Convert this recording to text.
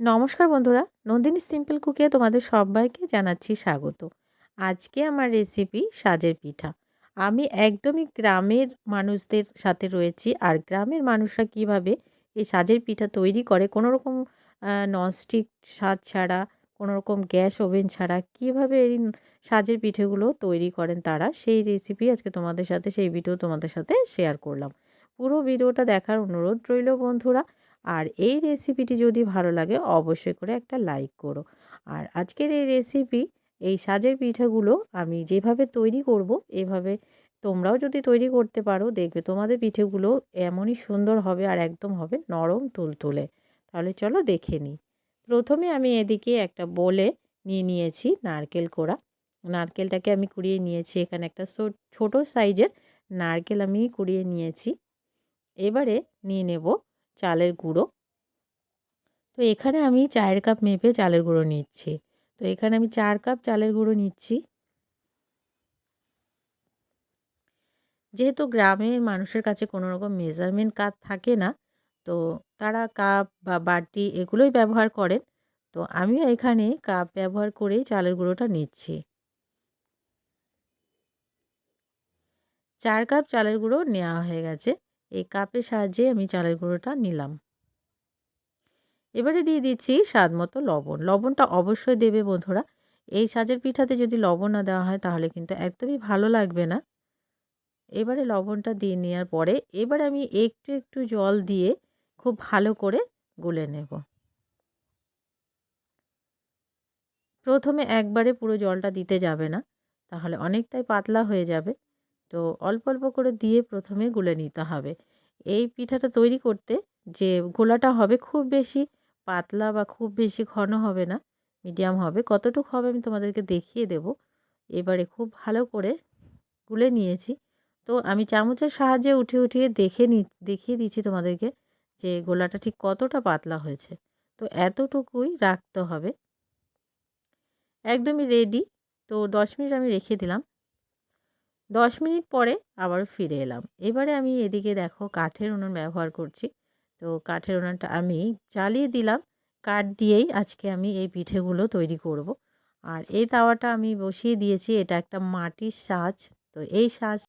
নমস্কার বন্ধুরা, নন্দিনী সিম্পল কুকে তোমাদের সবাইকে জানাচ্ছি স্বাগত। আজকে আমার রেসিপি সাজের পিঠা। আমি একদমই গ্রামের মানুষদের সাথে রয়েছি আর গ্রামের মানুষরা কীভাবে এই সাজের পিঠা তৈরি করে কোনো রকম ননস্টিক সাজ ছাড়া কোনো রকম গ্যাস ওভেন ছাড়া কীভাবে এই সাজের পিঠেগুলো তৈরি করেন তারা, সেই রেসিপি আজকে তোমাদের সাথে, সেই ভিডিও তোমাদের সাথে শেয়ার করলাম। পুরো ভিডিওটা দেখার অনুরোধ রইল বন্ধুরা। আর এই রেসিপিটি যদি ভালো লাগে, অবশ্যই করে একটা লাইক করো। আর আজকের এই রেসিপি এই সাজের পিঠাগুলো আমি যেভাবে তৈরি করব, এভাবে তোমরাও যদি তৈরি করতে পারো, দেখবে তোমাদের পিঠেগুলো এমনই সুন্দর হবে আর একদম হবে নরম তুলতুলে। তাহলে চলো দেখে নিই প্রথমে আমি এদিকে একটা বলে নিয়ে নিয়েছি নারকেল কোড়া। নারকেলটাকে আমি কুড়িয়ে নিয়েছি, এখানে একটা ছোট সাইজের নারকেল আমি কুড়িয়ে নিয়েছি। এবারে নিয়ে নেব চালের গুঁড়ো। তো এখানে আমি চায়ের কাপ মেপে চালের গুঁড়ো নিচ্ছি। তো এখানে আমি চার কাপ চালের গুঁড়ো নিচ্ছি। যেহেতু গ্রামের মানুষের কাছে কোনো রকম মেজারমেন্ট কাপ থাকে না, তো তারা কাপ বা বাটি এগুলোই ব্যবহার করেন। তো আমিও এখানে কাপ ব্যবহার করেই চালের গুঁড়োটা নিচ্ছি। চার কাপ চালের গুঁড়ো নেওয়া হয়ে গেছে। এই কাপের সাহায্যে আমি চালের গুঁড়োটা নিলাম। এবারে দিয়ে দিচ্ছি স্বাদ মতো লবণ। লবণটা অবশ্যই দেবে বন্ধুরা। এই সাজের পিঠাতে যদি লবণ না দেওয়া হয় তাহলে কিন্তু একদমই ভালো লাগবে না। এবারে লবণটা দিয়ে নেওয়ার পরে এবার আমি একটু একটু জল দিয়ে খুব ভালো করে গুলে নেব। প্রথমে একবারে পুরো জলটা দিতে যাবে না। তাহলে অনেকটাই পাতলা হয়ে যাবে। তো অল্প অল্প করে দিয়ে প্রথমে গুলে নিতে হবে। এই পিঠাটা তৈরি করতে যে গোলাটা হবে খুব বেশি পাতলা বা খুব বেশি ঘন হবে না, মিডিয়াম হবে, কতটুকু হবে আমি তোমাদেরকে দেখিয়ে দেব। এবারে খুব ভালো করে গুলে নিয়েছি। তো আমি চামচের সাহায্যে উঠে উঠিয়ে দেখে নি, দেখিয়ে দিচ্ছি তোমাদেরকে যে গোলাটা ঠিক কতটা পাতলা হয়েছে। তো এতটুকুই রাখতে হবে। একদমই রেডি তো দশ মিনিট আমি রেখে দিলাম। দশ মিনিট পরে আবার ফিরে এলাম। এবারে আমি এদিকে দেখো কাঠের উনুন ব্যবহার করছি। তো কাঠের উনুনটা আমি চালিয়ে দিলাম। কাঠ দিয়েই আজকে আমি এই পিঠেগুলো তৈরি করব। আর এই তাওয়াটা আমি বসিয়ে দিয়েছি। এটা একটা মাটির সাজ। তো এই সাজ